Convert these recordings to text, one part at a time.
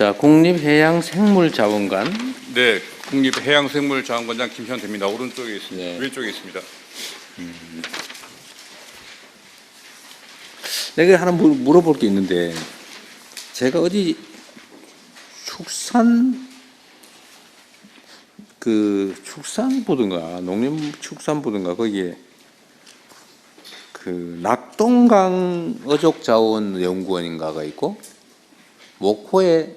자, 국립해양생물자원관. 네, 국립해양생물자원관장 김현대입니다. 오른쪽에 있습니다. 네. 왼쪽에 있습니다. 내가 하나 물- 물어볼 게 있는데, 제가 어디 축산, 그 축산부든가, 농림축산부든가, 거기에 그 낙동강 어족자원 연구원인가가 있고, 목포에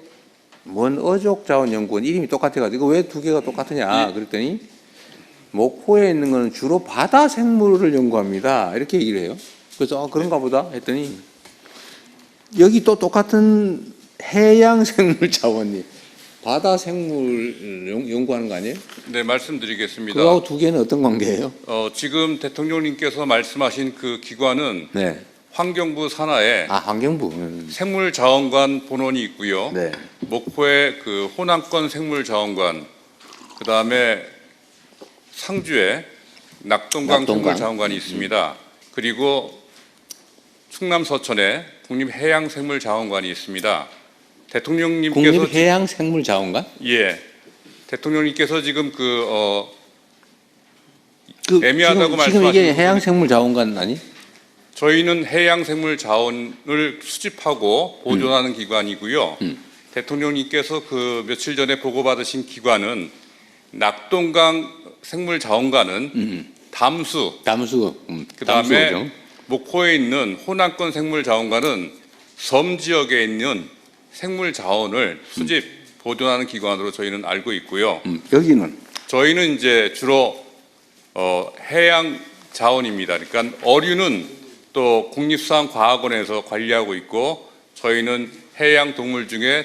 뭔 어족 자원 연구원 이름이 똑같아 가지고, 이거 왜두 개가 똑같으냐? 그랬더니, 목포에 있는 거는 주로 바다 생물을 연구합니다. 이렇게 얘기를 해요. 그래서 아, 그런가 보다 했더니 여기 또 똑같은 해양 생물 자원이 바다 생물 연- 연구하는 거 아니에요? 네, 말씀드리겠습니다. 그거하고 두 개는 어떤 관계예요? 어, 지금 대통령님께서 말씀하신 그 기관은 네. 환경부 산하에 아 환경부. 음. 생물자원관 본원이 있고요. 네. 목포에 그 호남권 생물자원관, 그 다음에 상주에 낙동강, 낙동강. 생물자원관이 있습니다. 그리고 충남 서천에 국립해양생물자원관이 있습니다. 대통령님께서 지- 국립해양생물자원관? 예, 대통령님께서 지금 그 어, 그 애매하다고 지금, 지금 이게 해양생물자원관 아니? 저희는 해양 생물 자원을 수집하고 보존하는 기관이고요. 대통령님께서 그 며칠 전에 보고받으신 기관은 낙동강 생물 자원관은 음. 담수, 담수. 음, 그 다음에 담수죠. 목포에 있는 호남권 생물 자원관은 섬 지역에 있는 생물 자원을 수집, 보존하는 기관으로 저희는 알고 있고요. 음, 여기는 저희는 이제 주로 어, 해양 자원입니다. 그러니까 어류는 또 국립수산과학원에서 관리하고 있고 저희는 해양 동물 중에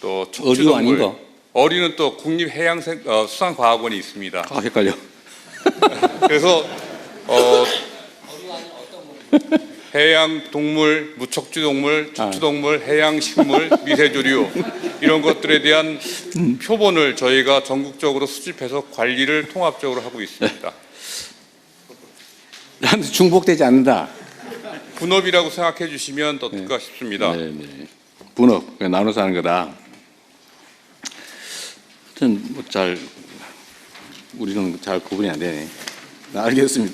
또 어류 척추 동물, 아닌 거? 어류는 또 국립해양수산과학원이 있습니다. 아 헷갈려. 그래서 어, 해양 동물, 무척추 동물, 척추 동물, 해양 식물, 미세조류 이런 것들에 대한 표본을 저희가 전국적으로 수집해서 관리를 통합적으로 하고 있습니다. 나한테 중복되지 않는다. 분업이라고 생각해 주시면 더 될까 싶습니다. 네, 네. 분업 그냥 나눠서 하는 거다. 하여튼 뭐 잘 우리는 잘 구분이 안 되네. 알겠습니다.